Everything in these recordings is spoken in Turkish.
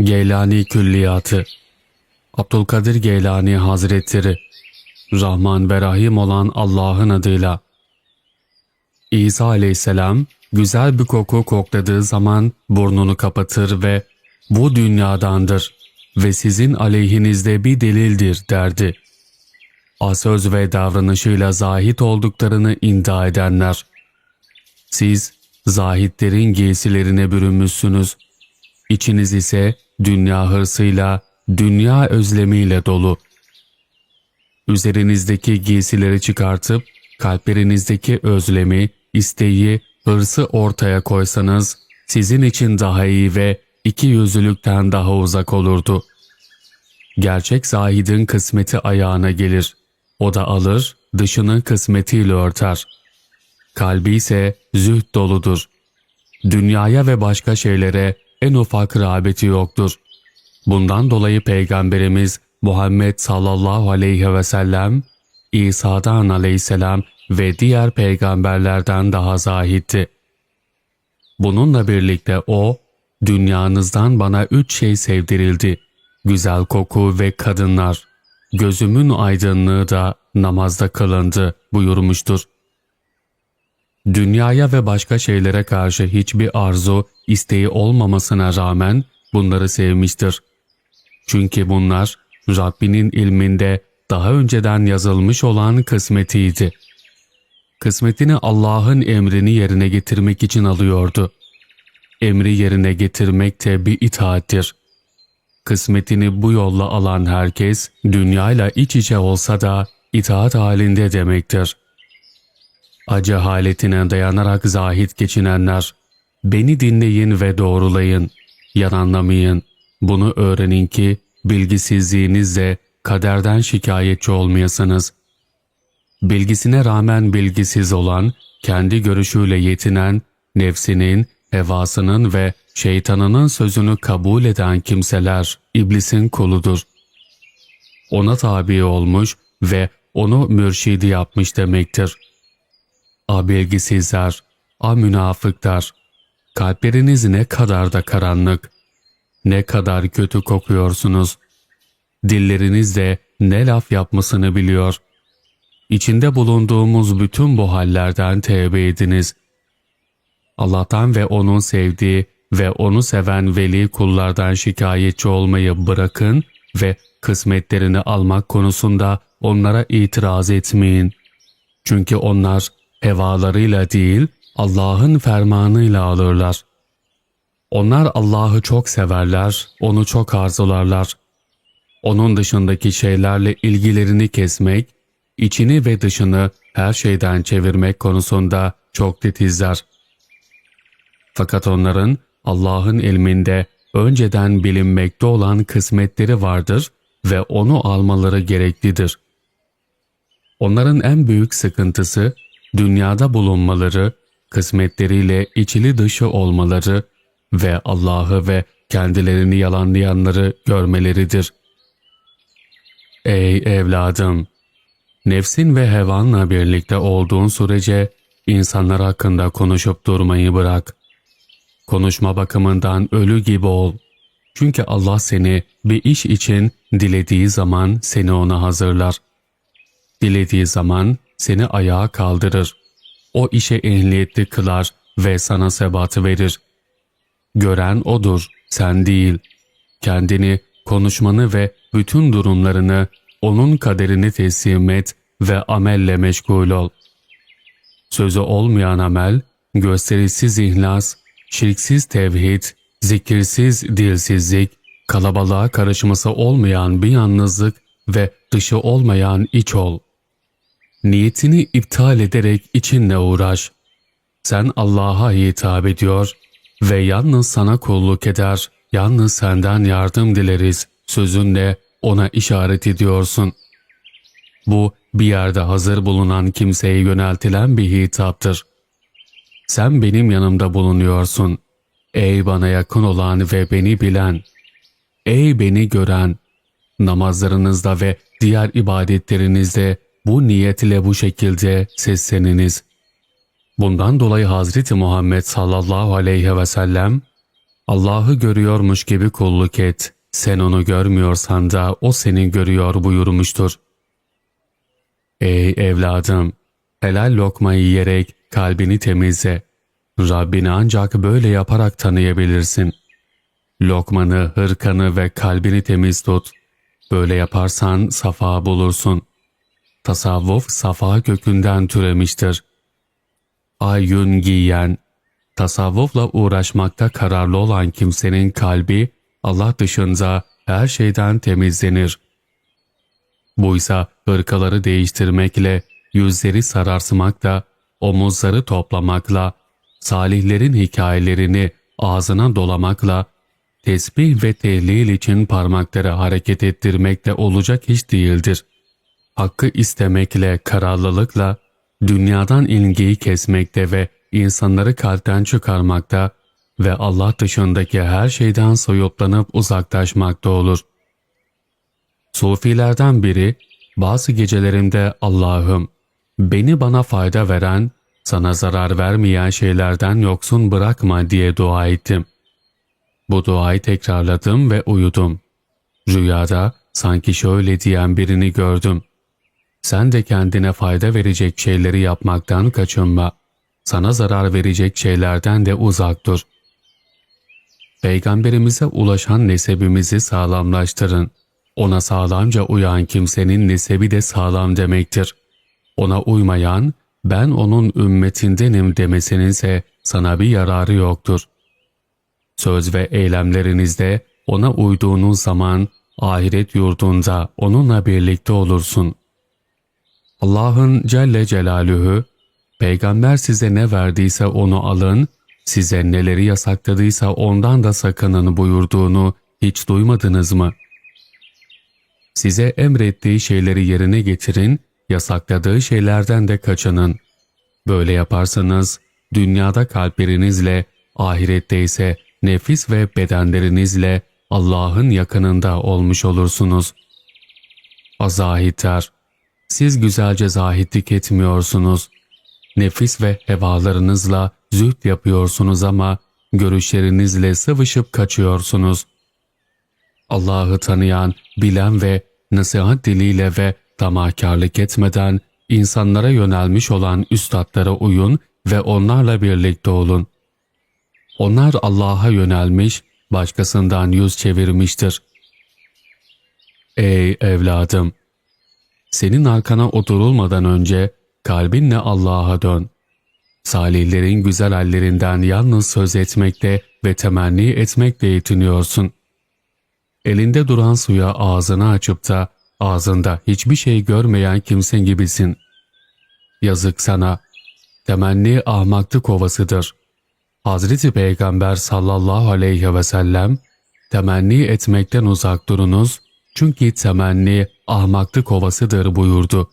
Geylani Külliyatı Abdülkadir Geylani Hazretleri Rahman ve Rahim olan Allah'ın adıyla İsa aleyhisselam güzel bir koku kokladığı zaman burnunu kapatır ve bu dünyadandır ve sizin aleyhinizde bir delildir derdi. Asöz ve davranışıyla zahit olduklarını iddia edenler. Siz zahitlerin giysilerine bürünmüşsünüz. İçiniz ise dünya hırsıyla, dünya özlemiyle dolu. Üzerinizdeki giysileri çıkartıp kalplerinizdeki özlemi, isteği, hırsı ortaya koysanız sizin için daha iyi ve iki yüzlülükten daha uzak olurdu. Gerçek zahidin kısmeti ayağına gelir. O da alır, dışını kısmetiyle örter. Kalbi ise zühd doludur. Dünyaya ve başka şeylere en ufak rağbeti yoktur. Bundan dolayı Peygamberimiz Muhammed sallallahu aleyhi ve sellem, İsa'dan aleyhisselam ve diğer peygamberlerden daha zahitti. Bununla birlikte o, dünyanızdan bana üç şey sevdirildi. Güzel koku ve kadınlar. Gözümün aydınlığı da namazda kılındı buyurmuştur. Dünyaya ve başka şeylere karşı hiçbir arzu, isteği olmamasına rağmen bunları sevmiştir. Çünkü bunlar Rabbinin ilminde daha önceden yazılmış olan kısmetiydi. Kısmetini Allah'ın emrini yerine getirmek için alıyordu. Emri yerine getirmek de bir itaattir. Kısmetini bu yolla alan herkes dünyayla iç içe olsa da itaat halinde demektir. Acı haletine dayanarak zahit geçinenler, beni dinleyin ve doğrulayın, yalanlamayın. Bunu öğrenin ki bilgisizliğinizle kaderden şikayetçi olmayasınız. Bilgisine rağmen bilgisiz olan, kendi görüşüyle yetinen, nefsinin, hevasının ve şeytanının sözünü kabul eden kimseler iblisin kuludur. Ona tabi olmuş ve onu mürşidi yapmış demektir. A bilgisizler, a münafıklar, kalpleriniz ne kadar da karanlık, ne kadar kötü kokuyorsunuz. Dilleriniz de ne laf yapmasını biliyor. İçinde bulunduğumuz bütün bu hallerden tevbe ediniz. Allah'tan ve O'nun sevdiği ve O'nu seven veli kullardan şikayetçi olmayı bırakın ve kısmetlerini almak konusunda onlara itiraz etmeyin. Çünkü onlar hevalarıyla değil Allah'ın fermanıyla alırlar. Onlar Allah'ı çok severler, onu çok arzularlar. Onun dışındaki şeylerle ilgilerini kesmek, içini ve dışını her şeyden çevirmek konusunda çok titizler. Fakat onların Allah'ın ilminde önceden bilinmekte olan kısmetleri vardır ve onu almaları gereklidir. Onların en büyük sıkıntısı dünyada bulunmaları, kısmetleriyle içili dışı olmaları ve Allah'ı ve kendilerini yalanlayanları görmeleridir. Ey evladım! Nefsin ve hevanla birlikte olduğun sürece insanlar hakkında konuşup durmayı bırak. Konuşma bakımından ölü gibi ol. Çünkü Allah seni bir iş için dilediği zaman seni ona hazırlar. Dilediği zaman seni ayağa kaldırır. O işe ehliyetli kılar ve sana sebatı verir. Gören odur, sen değil. Kendini, konuşmanı ve bütün durumlarını onun kaderini teslim et ve amelle meşgul ol. Sözü olmayan amel, gösterisiz ihlas, şirksiz tevhid, zikirsiz dilsizlik, kalabalığa karışması olmayan bir yalnızlık ve dışı olmayan iç ol. Niyetini iptal ederek içinle uğraş. Sen Allah'a hitap ediyor ve yalnız sana kulluk eder, yalnız senden yardım dileriz sözünle ona işaret ediyorsun. Bu bir yerde hazır bulunan kimseye yöneltilen bir hitaptır. Sen benim yanımda bulunuyorsun. Ey bana yakın olan ve beni bilen. Ey beni gören. Namazlarınızda ve diğer ibadetlerinizde bu niyet ile bu şekilde sesleniniz. Bundan dolayı Hazreti Muhammed sallallahu aleyhi ve sellem Allah'ı görüyormuş gibi kulluk et. Sen onu görmüyorsan da o seni görüyor buyurmuştur. Ey evladım! Helal lokmayı yiyerek kalbini temizle. Rabbini ancak böyle yaparak tanıyabilirsin. Lokmanı, hırkanı ve kalbini temiz tut. Böyle yaparsan safa bulursun. Tasavvuf safa kökünden türemiştir. Ayyun giyen, tasavvufla uğraşmakta kararlı olan kimsenin kalbi Allah dışında her şeyden temizlenir. Buysa hırkaları değiştirmekle, yüzleri sararsımakla, omuzları toplamakla, salihlerin hikayelerini ağzına dolamakla, tesbih ve tehlil için parmakları hareket ettirmekle olacak iş değildir. Hakkı istemekle, kararlılıkla, dünyadan ilgiyi kesmekte ve insanları kalpten çıkarmakta ve Allah dışındaki her şeyden soyutlanıp uzaklaşmakta olur. Sufilerden biri, bazı gecelerimde Allah'ım, beni bana fayda veren, sana zarar vermeyen şeylerden yoksun bırakma diye dua ettim. Bu duayı tekrarladım ve uyudum. Rüyada sanki şöyle diyen birini gördüm. Sen de kendine fayda verecek şeyleri yapmaktan kaçınma. Sana zarar verecek şeylerden de uzak dur. Peygamberimize ulaşan nesebimizi sağlamlaştırın. Ona sağlamca uyan kimsenin nesebi de sağlam demektir. Ona uymayan, ben onun ümmetindenim demesininse sana bir yararı yoktur. Söz ve eylemlerinizde ona uyduğunuz zaman ahiret yurdunda onunla birlikte olursun. Allah'ın Celle Celaluhu, Peygamber size ne verdiyse onu alın, size neleri yasakladıysa ondan da sakının buyurduğunu hiç duymadınız mı? Size emrettiği şeyleri yerine getirin, yasakladığı şeylerden de kaçının. Böyle yaparsanız dünyada kalplerinizle, ahirette ise nefis ve bedenlerinizle Allah'ın yakınında olmuş olursunuz. Azahitler, siz güzelce zahitlik etmiyorsunuz. Nefis ve hevalarınızla züht yapıyorsunuz ama görüşlerinizle sıvışıp kaçıyorsunuz. Allah'ı tanıyan, bilen ve nasihat diliyle ve tamahkarlık etmeden insanlara yönelmiş olan üstadlara uyun ve onlarla birlikte olun. Onlar Allah'a yönelmiş, başkasından yüz çevirmiştir. Ey evladım! Senin arkana oturulmadan önce kalbinle Allah'a dön. Salihlerin güzel hallerinden yalnız söz etmekte ve temenni etmekle yetiniyorsun. Elinde duran suya ağzını açıp da ağzında hiçbir şey görmeyen kimsen gibisin. Yazık sana. Temenni ahmaklık ovasıdır. Hazreti Peygamber sallallahu aleyhi ve sellem temenni etmekten uzak durunuz çünkü temenni ahmaklık ovasıdır buyurdu.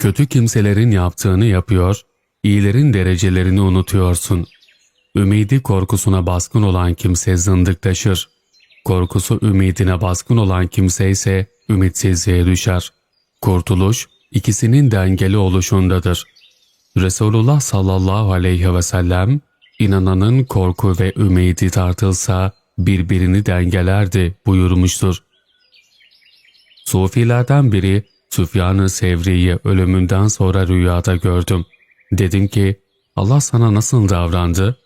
Kötü kimselerin yaptığını yapıyor, iyilerin derecelerini unutuyorsun. Ümidi korkusuna baskın olan kimse zındıktaşır. Korkusu ümidine baskın olan kimse ise ümitsizliğe düşer. Kurtuluş ikisinin dengeli oluşundadır. Resulullah sallallahu aleyhi ve sellem inananın korku ve ümidi tartılsa birbirini dengelerdi buyurmuştur. Sufilerden biri Süfyan-ı Sevri'yi ölümünden sonra rüyada gördüm. Dedim ki Allah sana nasıl davrandı?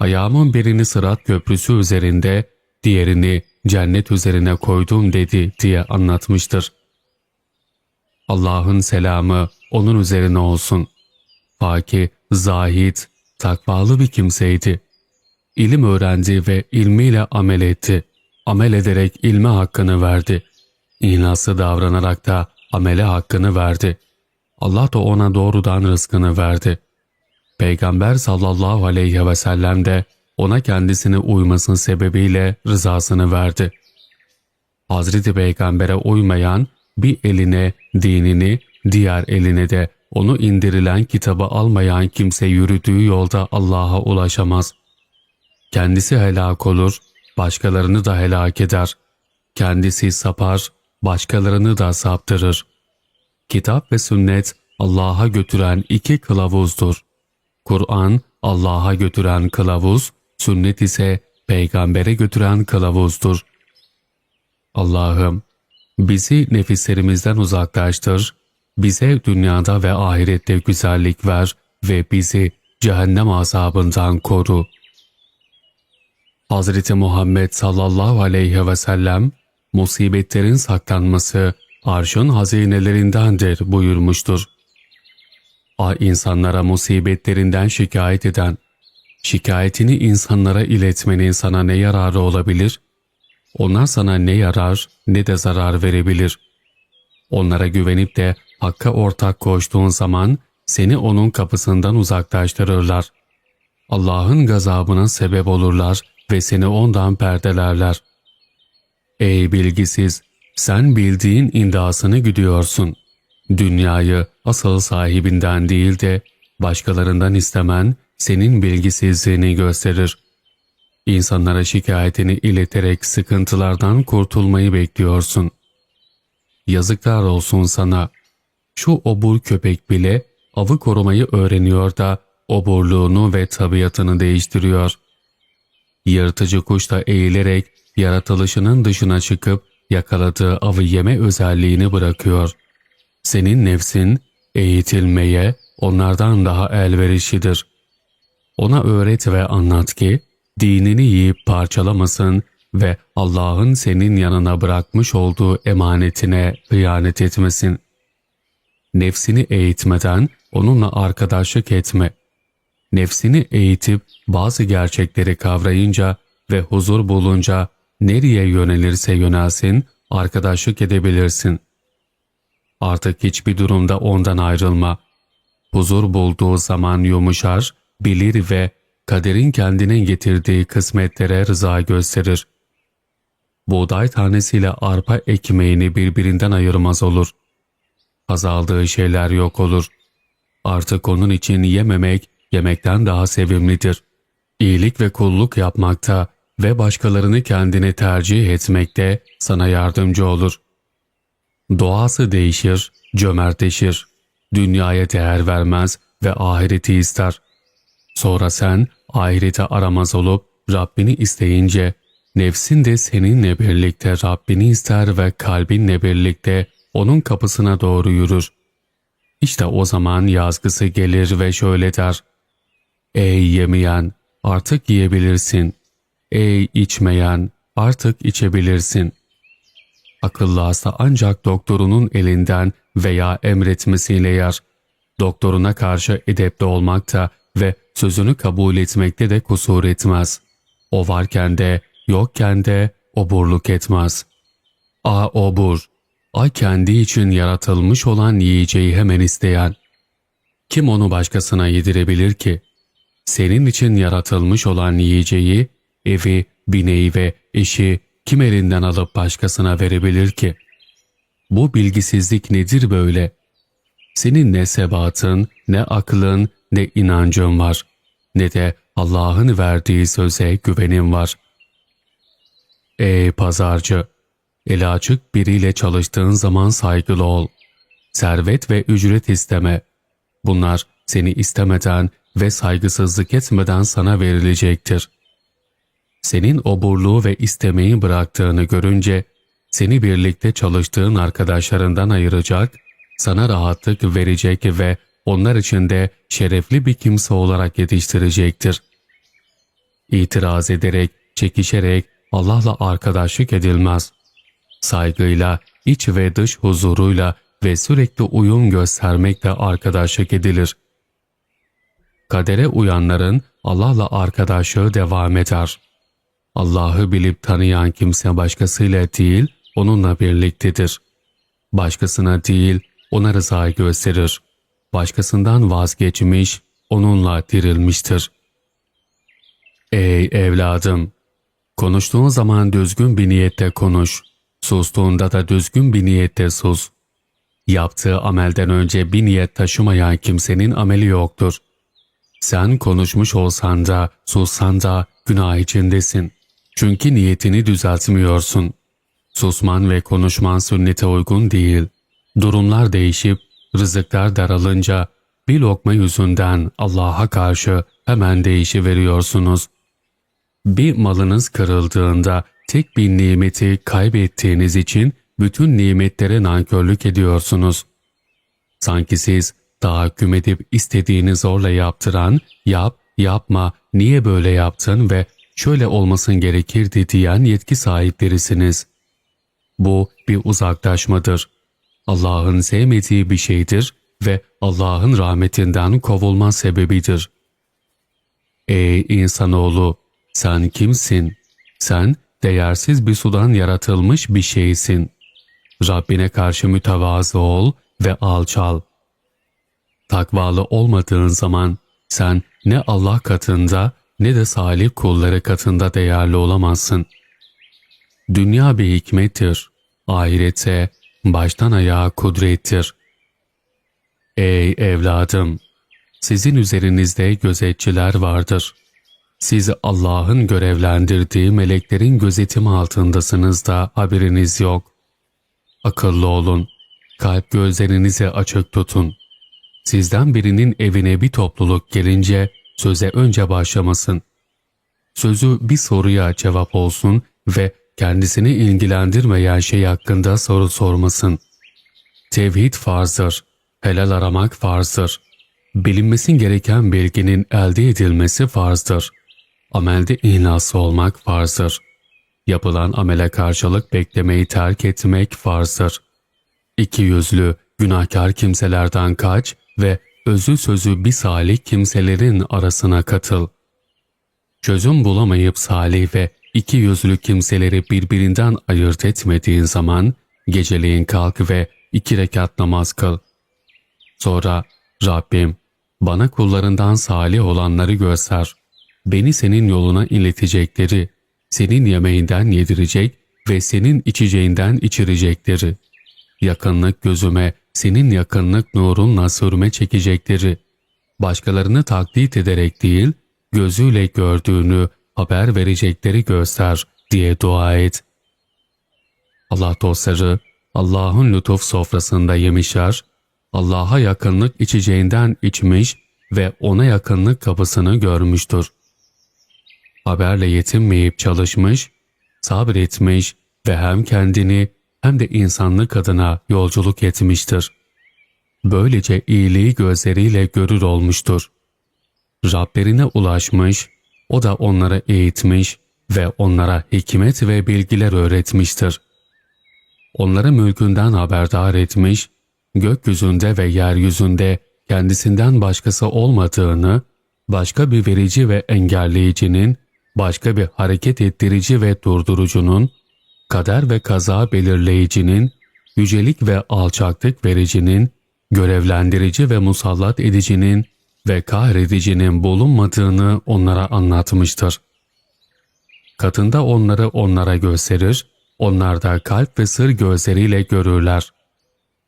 Ayağımın birini sırat köprüsü üzerinde, diğerini cennet üzerine koydum dedi diye anlatmıştır. Allah'ın selamı onun üzerine olsun. Faki, zahit, takvalı bir kimseydi. İlim öğrendi ve ilmiyle amel etti. Amel ederek ilme hakkını verdi. İhlaslı davranarak da amele hakkını verdi. Allah da ona doğrudan rızkını verdi. Peygamber sallallahu aleyhi ve sellem de ona kendisine uymasın sebebiyle rızasını verdi. Hazreti Peygamber'e uymayan bir eline dinini, diğer eline de onu indirilen kitabı almayan kimse yürüdüğü yolda Allah'a ulaşamaz. Kendisi helak olur, başkalarını da helak eder. Kendisi sapar, başkalarını da saptırır. Kitap ve sünnet Allah'a götüren iki kılavuzdur. Kur'an Allah'a götüren kılavuz, sünnet ise peygambere götüren kılavuzdur. Allah'ım bizi nefislerimizden uzaklaştır, bize dünyada ve ahirette güzellik ver ve bizi cehennem azabından koru. Hazreti Muhammed sallallahu aleyhi ve sellem musibetlerin saklanması arşın hazinelerindendir buyurmuştur. A insanlara musibetlerinden şikayet eden, şikayetini insanlara iletmenin sana ne yararı olabilir? Onlar sana ne yarar ne de zarar verebilir. Onlara güvenip de Hakk'a ortak koştuğun zaman seni onun kapısından uzaklaştırırlar. Allah'ın gazabına sebep olurlar ve seni ondan perdelerler. Ey bilgisiz! Sen bildiğin indasını güdüyorsun. Dünyayı asıl sahibinden değil de başkalarından istemen senin bilgisizliğini gösterir. İnsanlara şikayetini ileterek sıkıntılardan kurtulmayı bekliyorsun. Yazıklar olsun sana. Şu obur köpek bile avı korumayı öğreniyor da oburluğunu ve tabiatını değiştiriyor. Yırtıcı kuş da eğilerek yaratılışının dışına çıkıp yakaladığı avı yeme özelliğini bırakıyor. Senin nefsin eğitilmeye onlardan daha elverişlidir. Ona öğret ve anlat ki dinini yiyip parçalamasın ve Allah'ın senin yanına bırakmış olduğu emanetine hıyanet etmesin. Nefsini eğitmeden onunla arkadaşlık etme. Nefsini eğitip bazı gerçekleri kavrayınca ve huzur bulunca nereye yönelirse yönelsin arkadaşlık edebilirsin. Artık hiçbir durumda ondan ayrılma. Huzur bulduğu zaman yumuşar, bilir ve kaderin kendine getirdiği kısmetlere rıza gösterir. Buğday tanesiyle arpa ekmeğini birbirinden ayırmaz olur. Azaldığı şeyler yok olur. Artık onun için yememek, yemekten daha sevimlidir. İyilik ve kulluk yapmakta ve başkalarını kendine tercih etmekte sana yardımcı olur. Doğası değişir, cömertleşir. Dünyaya değer vermez ve ahireti ister. Sonra sen ahireti aramaz olup Rabbini isteyince nefsin de seninle birlikte Rabbini ister ve kalbinle birlikte onun kapısına doğru yürür. İşte o zaman yazgısı gelir ve şöyle der. Ey yemeyen artık yiyebilirsin. Ey içmeyen artık içebilirsin. Akıllı hasta ancak doktorunun elinden veya emretmesiyle yer. Doktoruna karşı edepli olmakta ve sözünü kabul etmekte de kusur etmez. O varken de yokken de oburluk etmez. A obur, a kendi için yaratılmış olan yiyeceği hemen isteyen. Kim onu başkasına yedirebilir ki? Senin için yaratılmış olan yiyeceği, evi, bineği ve eşi kim elinden alıp başkasına verebilir ki? Bu bilgisizlik nedir böyle? Senin ne sebatın, ne aklın, ne inancın var, ne de Allah'ın verdiği söze güvenin var. Ey pazarcı! Eli açık biriyle çalıştığın zaman saygılı ol. Servet ve ücret isteme. Bunlar seni istemeden ve saygısızlık etmeden sana verilecektir. Senin oburluğu ve istemeyi bıraktığını görünce seni birlikte çalıştığın arkadaşlarından ayıracak, sana rahatlık verecek ve onlar için de şerefli bir kimse olarak yetiştirecektir. İtiraz ederek, çekişerek Allah'la arkadaşlık edilmez. Saygıyla, iç ve dış huzuruyla ve sürekli uyum göstermekle arkadaşlık edilir. Kadere uyanların Allah'la arkadaşlığı devam eder. Allah'ı bilip tanıyan kimse başkasıyla değil, onunla birliktedir. Başkasına değil, ona rıza gösterir. Başkasından vazgeçmiş, onunla dirilmiştir. Ey evladım! Konuştuğun zaman düzgün bir niyette konuş. Sustuğunda da düzgün bir niyette sus. Yaptığı amelden önce bir niyet taşımayan kimsenin ameli yoktur. Sen konuşmuş olsan da, sussan da günah içindesin. Çünkü niyetini düzeltmiyorsun. Susman ve konuşman sünnete uygun değil. Durumlar değişip rızıklar daralınca bir lokma yüzünden Allah'a karşı hemen değişiveriyorsunuz. Bir malınız kırıldığında tek bir nimeti kaybettiğiniz için bütün nimetlere nankörlük ediyorsunuz. Sanki siz tahakküm edip istediğini zorla yaptıran, yap, yapma, niye böyle yaptın ve şöyle olmasın gerekirdi diyen yetki sahiplerisiniz. Bu bir uzaklaşmadır. Allah'ın sevmediği bir şeydir ve Allah'ın rahmetinden kovulma sebebidir. Ey insanoğlu! Sen kimsin? Sen değersiz bir sudan yaratılmış bir şeysin. Rabbine karşı mütevazı ol ve alçal. Takvalı olmadığın zaman sen ne Allah katında ne de salih kulları katında değerli olamazsın. Dünya bir hikmettir. Ahirete baştan ayağa kudrettir. Ey evladım! Sizin üzerinizde gözetçiler vardır. Siz Allah'ın görevlendirdiği meleklerin gözetimi altındasınız da haberiniz yok. Akıllı olun. Kalp gözlerinizi açık tutun. Sizden birinin evine bir topluluk gelince söze önce başlamasın. Sözü bir soruya cevap olsun ve kendisini ilgilendirmeyen şey hakkında soru sormasın. Tevhid farzdır. Helal aramak farzdır. Bilinmesin gereken bilginin elde edilmesi farzdır. Amelde ihlası olmak farzdır. Yapılan amele karşılık beklemeyi terk etmek farzdır. İki yüzlü, günahkar kimselerden kaç ve özü sözü bir salih kimselerin arasına katıl. Çözüm bulamayıp salih ve iki yüzlü kimseleri birbirinden ayırt etmediğin zaman geceleyin kalk ve iki rekat namaz kıl. Sonra Rabbim bana kullarından salih olanları göster. Beni senin yoluna iletecekleri, senin yemeğinden yedirecek ve senin içeceğinden içirecekleri. Yakınlık gözüme, senin yakınlık nurunla sürme çekecekleri. Başkalarını taklit ederek değil, gözüyle gördüğünü haber verecekleri göster diye dua et. Allah dostları Allah'ın lütuf sofrasında yemişler, Allah'a yakınlık içeceğinden içmiş ve ona yakınlık kapısını görmüştür. Haberle yetinmeyip çalışmış, sabretmiş ve hem kendini hem de insanlık adına yolculuk etmiştir. Böylece iyiliği gözleriyle görür olmuştur. Rablerine ulaşmış, o da onlara eğitmiş ve onlara hikmet ve bilgiler öğretmiştir. Onları mülkünden haberdar etmiş, gökyüzünde ve yeryüzünde kendisinden başkası olmadığını, başka bir verici ve engelleyicinin, başka bir hareket ettirici ve durdurucunun, kader ve kaza belirleyicinin, yücelik ve alçaklık vericinin, görevlendirici ve musallat edicinin ve kahredicinin bulunmadığını onlara anlatmıştır. Katında onları onlara gösterir, onlar da kalp ve sır gözleriyle görürler.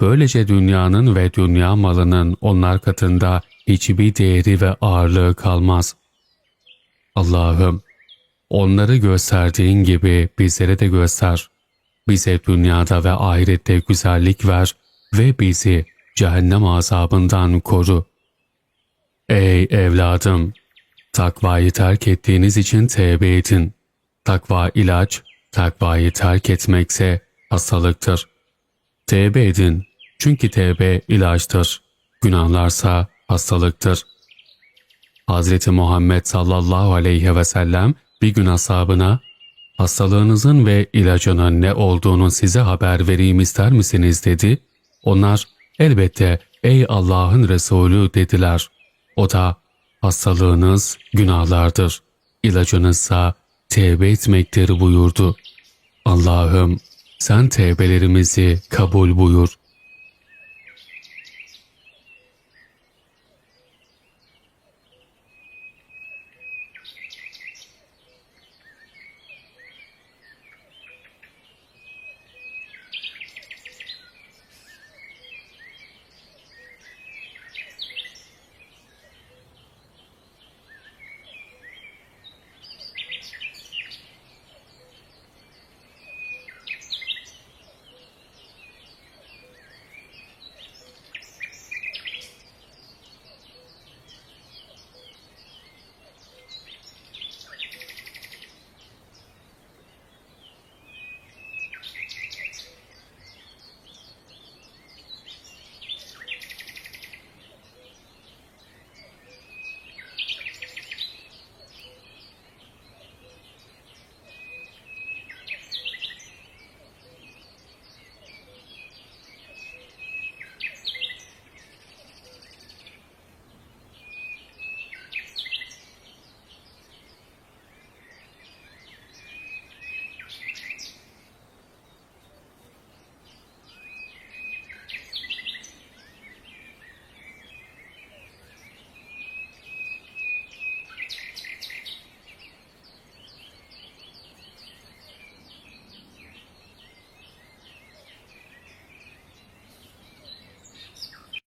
Böylece dünyanın ve dünya malının onlar katında hiçbir değeri ve ağırlığı kalmaz. Allah'ım, onları gösterdiğin gibi bizlere de göster. Bize dünyada ve ahirette güzellik ver ve bizi cehennem azabından koru. Ey evladım! Takvayı terk ettiğiniz için tevbe edin. Takva ilaç, takvayı terk etmekse hastalıktır. Tevbe edin çünkü tevbe ilaçtır. Günahlarsa hastalıktır. Hazreti Muhammed sallallahu aleyhi ve sellem bir gün ashabına hastalığınızın ve ilacının ne olduğunu size haber vereyim ister misiniz dedi. Onlar elbette ey Allah'ın Resulü dediler. O da hastalığınız günahlardır. İlacınızsa tevbe etmektir buyurdu. Allah'ım sen tevbelerimizi kabul buyur.